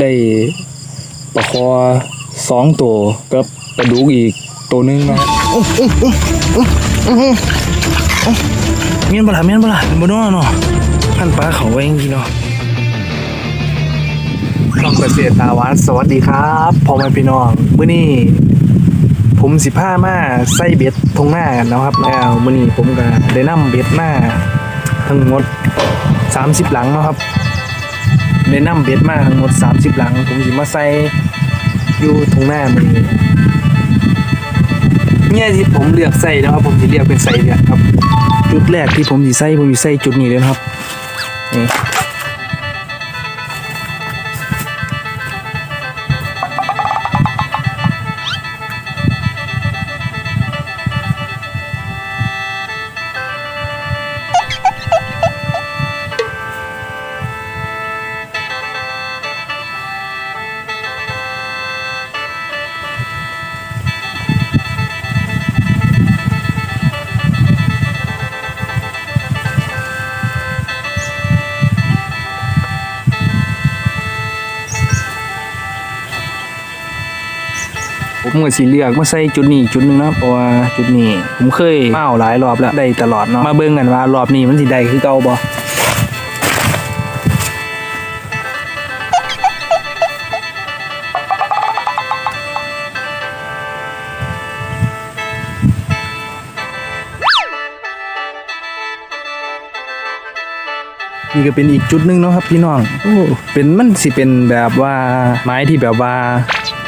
ได้ปลาคอสองตัวกับปลาดุกอีกตัวหนึงเนาะเมียนบ่ล่ะเมียนบ่ล่ะบ่น้อเนาะพันปลาเขาไว้จริงๆเนาะน้องเกษตรตาหวานสวัสดีครับพ่อแม่พี่น้องมื้อนี้ผมสิพามาใส่เบ็ดทงหน้ากันนะครับแล้วมื้อนี้ผมก็ได้นำเบ็ดมาทั้งหมด 30 หลังเนาะครับ ได้นำเบ็ดมาทั้งหมด 30 หลัง ผมสิมาใส่อยู่ตรงหน้ามือเนี่ยที่ผมเลือกใส่นะครับ ผมสิเลือกเป็นใส่เลือกครับ จุดแรกที่ผมสิใส่ผมสิใส่จุดนี้เลยครับนี่ ผมก็สิเลือกมาใส่จุดนี้จุดหนึงนะเพราะว่าจุดนี้ผมเคยเอาหลายรอบแล้วได้ตลอดเนาะมาเบิ่งกันว่ารอบนี้มันสิได้คือเก่าบ่นี่ก็เป็นอีกจุดหนึงเนาะครับพี่น้องโอ้เป็นมันสิเป็นแบบว่าไม้ที่แบบว่า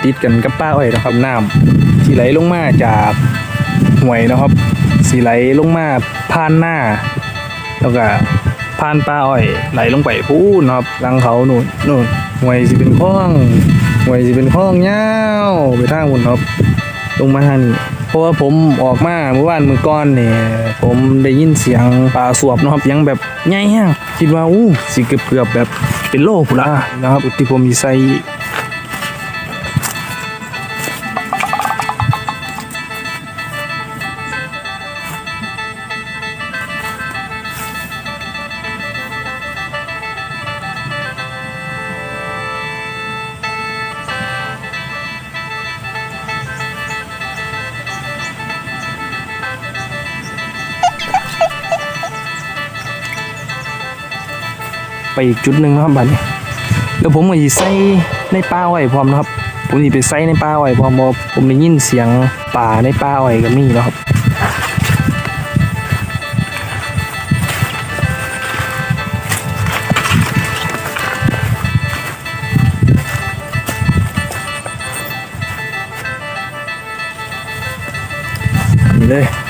ติดกันกับป้าอ้อยนะครับน้ำสิไหลลงมาจากห่วยนะครับสิไหลลงมาผ่านหน้า แล้วก็ผ่านป้าอ้อย ไหลลงไปพูนนะครับหลังเขาหนู่นนู่นห่วยสิเป็นคลองห่วยสิเป็นคลองยาวไปทางหุ่นครับ ลงมาทางนี้เพราะว่าผมออกมาเมื่อวานมือก้อนเนี่ยผมได้ยินเสียงปลาสวบนะครับยังแบบใหญ่แห้งคิดว่าอู้สิเกือบเกือบๆแบบเป็นโลพุ่นละนะครับที่ผมมีใส่ ไปอีกจุดหนึ่งนะครับบัดนี้แล้วผมก็สิใส่ในป่าอ้อยพร้อมนะครับ ผมสิไปใส่ในป่าอ้อยพร้อมผมได้ยินเสียงป่าในป่าอ้อยก็มีนะครับเลย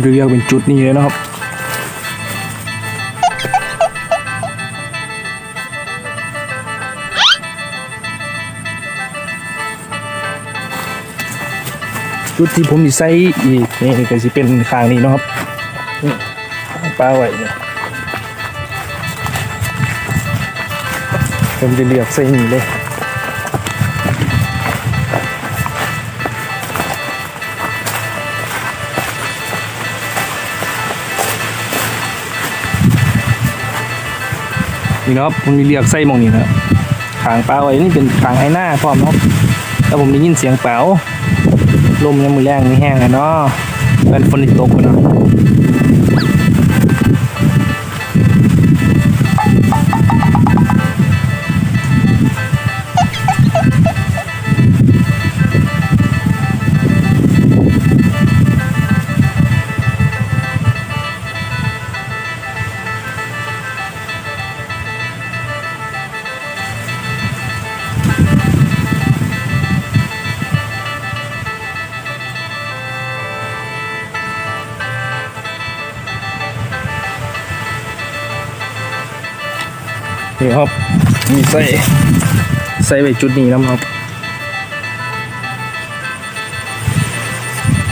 เรียกเป็นจุดนี้เลยนะครับจุดที่ผมจะใส่อีกนี่ก็จะเป็นข้างนี้นะครับนี่ปลาไหวเนี่ยผมจะเลือกใส่นี่เลย นี่นะครับผมมีเรียกไส้มองนี่นะครับขางปลาไว้นี่เป็นขางไอ้หน้าพร้อมนะครับแล้วผมได้ยินเสียงเป๋าลมยังมือแรงมีแห้งอะเนาะเป็นฝนตกเนาะ นี่ครับ มีไส้ใส่ไปจุดนี้นะครับ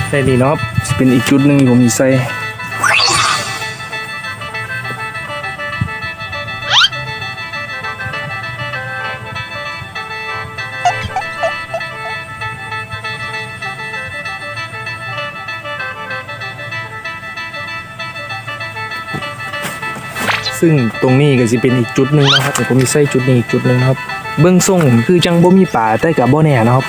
ใส่นี่นะครับเป็นอีกจุดหนึ่งผมมีใส่ ซึ่งตรงนี้ก็สิเป็นอีกจุดหนึ่งนะครับแต่ผมมีใส่จุดนี้อีกจุดหนึ่งนะครับ เบื้องส่งคือจังบ่มีป่าแต่กับบ่แน่นะครับ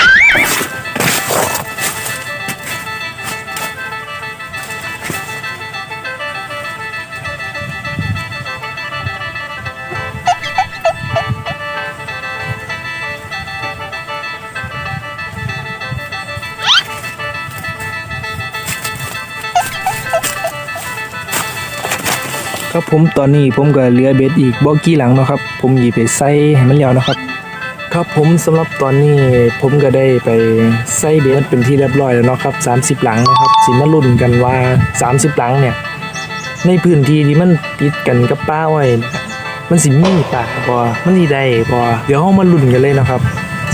ครับผมตอนนี้ผมก็เหลือเบ็ดอีกบ่กี่หลังเนาะครับ ผมหยิบไปใส่ให้มันแล้วนะครับ ครับผมสำหรับตอนนี้ผมก็ได้ไปใส่เบ็ดเป็นที่เรียบร้อยแล้วเนาะครับ 30 หลังนะครับสิมาลุ้นกันว่า 30 หลังเนี่ยในพื้นที่ที่มันติดกันกับป้าไว้เนี่ยมันสิมีป่าบ่มันสิได้บ่เดี๋ยวเฮามาลุ้นกันเลยนะครับ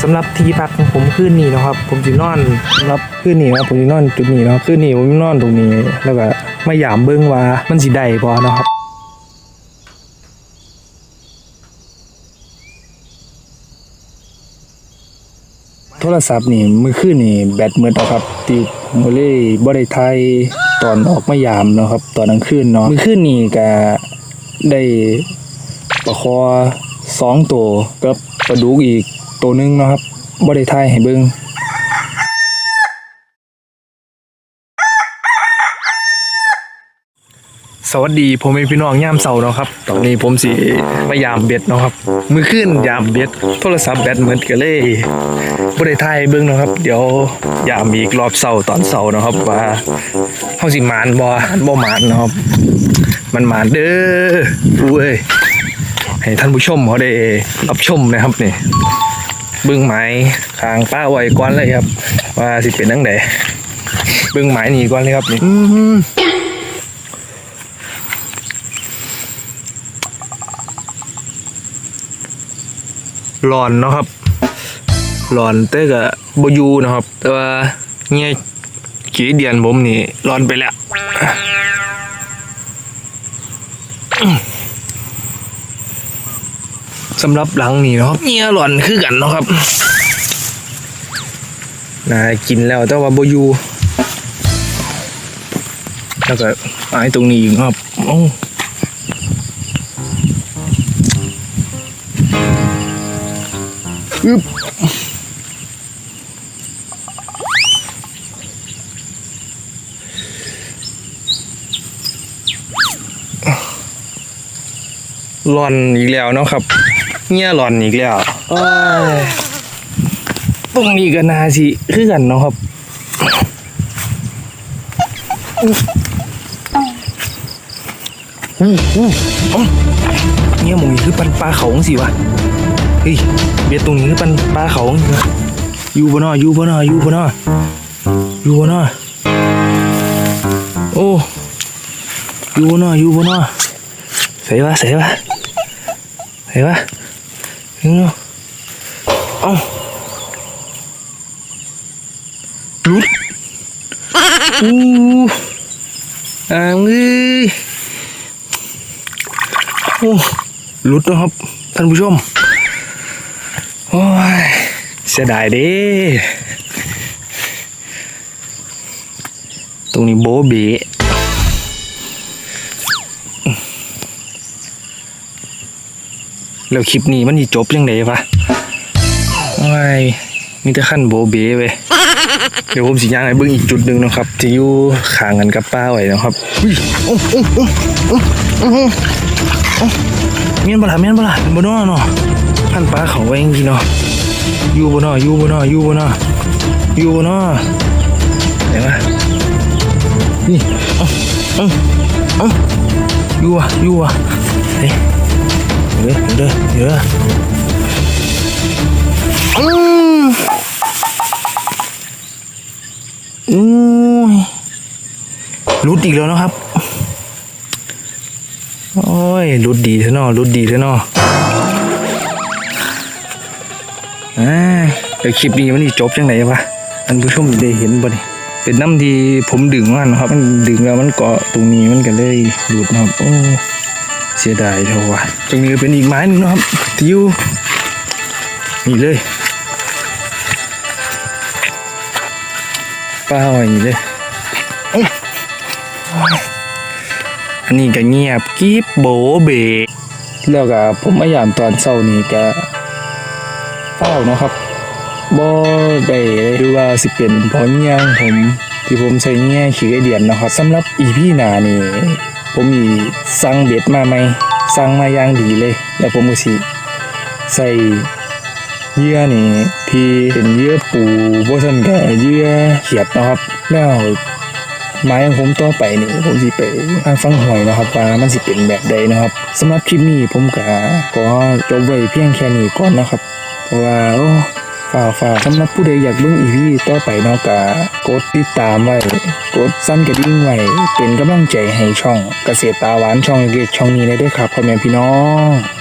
สำหรับที่พักของผมคืนนี้นะครับ ผมสินอนสำหรับคืนนี้นะผมสินอนจุดนี้เนาะคืนนี้ผมนอนตรงนี้แล้วก็ไมายามเบิ่งว่ามันสิได้บ่เนะครับ โทรศัพท์นี่มือคืนนี่แบตหมดแล้วครับที่ผมเลยบ่ได้ถ่ายตอนออกมายามเนาะครับ ตอนกลางคืนเนาะมือคืนนี่ก็ได้ปลาคอสองตัวกับปลาดุกอีกตัวนึงเนาะครับบ่ได้ถ่ายให้เบิ่งสวัสดีผมเป็นพี่น้องยามเสาเนาะครับ ตอนนี้ผมสิมายามเบ็ดเนาะครับ มือขึ้นยามเบ็ด โทรศัพท์แบตเหมดก็เลย บ่ได้ถ่ายเบิ่งเนาะครับ เดี๋ยวยามอีกรอบเสาร์ตอนเสาร์เนาะครับว่าเฮาสิหมานบ่บ่หมานเนาะครับ มันหมานเด้อดูเอ้ยให้ท่านผู้ชมเขาได้รับชมนะครับนี่เบิ่งไม้คางป้าไว้ก่อนเลยครับ ว่าสิเป็นจังไดเบิ่งไม้นี่ก่อนเลยครับนี่หือร้อนเนาะครับ ร้อนแต่ก็บ่อยูนะครับ แต่ว่าเงี้ยกี่เดือนผมนี่ร้อนไปแล้วสำหรับหลังนี่เนาะครับเงี้ยร้อนคือกันเนาะครับน่ากินแล้วแต่ว่าบอยูแล้วก็ไอ้ตรงนี้อีกเนะครับโอ้อึบ หลอนอีกแล้วเนาะครับเงี้ยหลอนอีกแล้วอ้ยตรงนี้ก็นาสิคือกันเนาะครับอู้อู้เอ้าเนี่ยมองนี้คือปันปลาเขาสิวะเฮ้ยเบียดตรงนี้คือปันปลาเขาสิวะอยู่บ่นออยู่บ่นออยู่บ่นออยู่บ่นอโอ้อยู่บ่นออยู่บ่นอใส่วะใส่วะ ใส่วะถึงเนาะเอ้าหลุดอู้อ่างเอ้ย แล้วคลิปนี้มันสิจบยังไงปะโอ้ยมีแต่ขั้นโบเบเว้ยเดี๋ยวผมสิย่างให้เบิ่งอีกจุดหนึ่งเนาะครับที่อยู่ข้างกันกับป้าไว้เนาะครับอุ้ยโอ้โอ้โอ้โอ้โอ้โอ้เมียนบ่ล่ะเมียนบ่ล่ะบ่เนอเนาะพันปลาเขาไว้จริงๆเนาะอยู่บ่เนออยู่บ่เนออยู่บ่เนออยู่บ่เนอเห็นปะนี่เอ้าเอ้าเอ้าอยู่อะอยู่อะเฮ้ย เด้อเด้อเด้ออืมอู้ยรุดอีกแล้วนะครับ โอ้ยรุดดีเถอะนาะรุดดีเถอะนาะอ่าเดี๋ยวคลิปนี้มันนี่จบยังไงวะท่านผู้ชมได้เห็นบ่นี่เป็นน้ำที่ผมดึงมันนะครับ มันดึงแล้วมันเกาะตรงนี้มันก็เลยหลุดนะครับโอ้ เสียดายเท่าว่ะตรงนี้เป็นอีกไม้หนึงนะครับที่อยู่นี่เลยป้าอาอย่างนี้เลยเอ้ยโอ้ยอันนี้ก็เงียบกริบโบเบแล้วก็ผมมายามตอนเช้านี่ก็เฝ้าเนาะครับบ่ได้หรือว่าสิเป็นเพราะเงี้ยงผมที่ผมใช้เงี้ยขี้ไอเดียนนะครับสำหรับอีพีหน้านี่ ผมมีสั่งเบ็ดมาใหมสั่งมาอย่างดีเลย แล้วผมก็สิใส่เยื่อนี่ที่เป็นเยื่อปูบ่ซั่นก็เยื่อเขียดนะครับแล้วไม้ของผมต่อไปนี่ผมสิไปหาฟังหวยนะครับว่ามันสิเป็นแบบใดนะครับสำหรับคลิปนี้ผมก็ขอจบไว้เพียงแค่นี้ก่อนนะครับเพราะว่าโอ้ ฝ่าฝ่าสำหรับผู้ใดอยากเบิ่งอีพีต่อไปนอกกากดติดตามไว้ กดสั่นกระดิ่งไว้ เป็นกำลังใจให้ช่องเกษตรตาหวานช่องเล็กๆช่องนี้เลยด้วยครับพ่อแม่พี่น้อง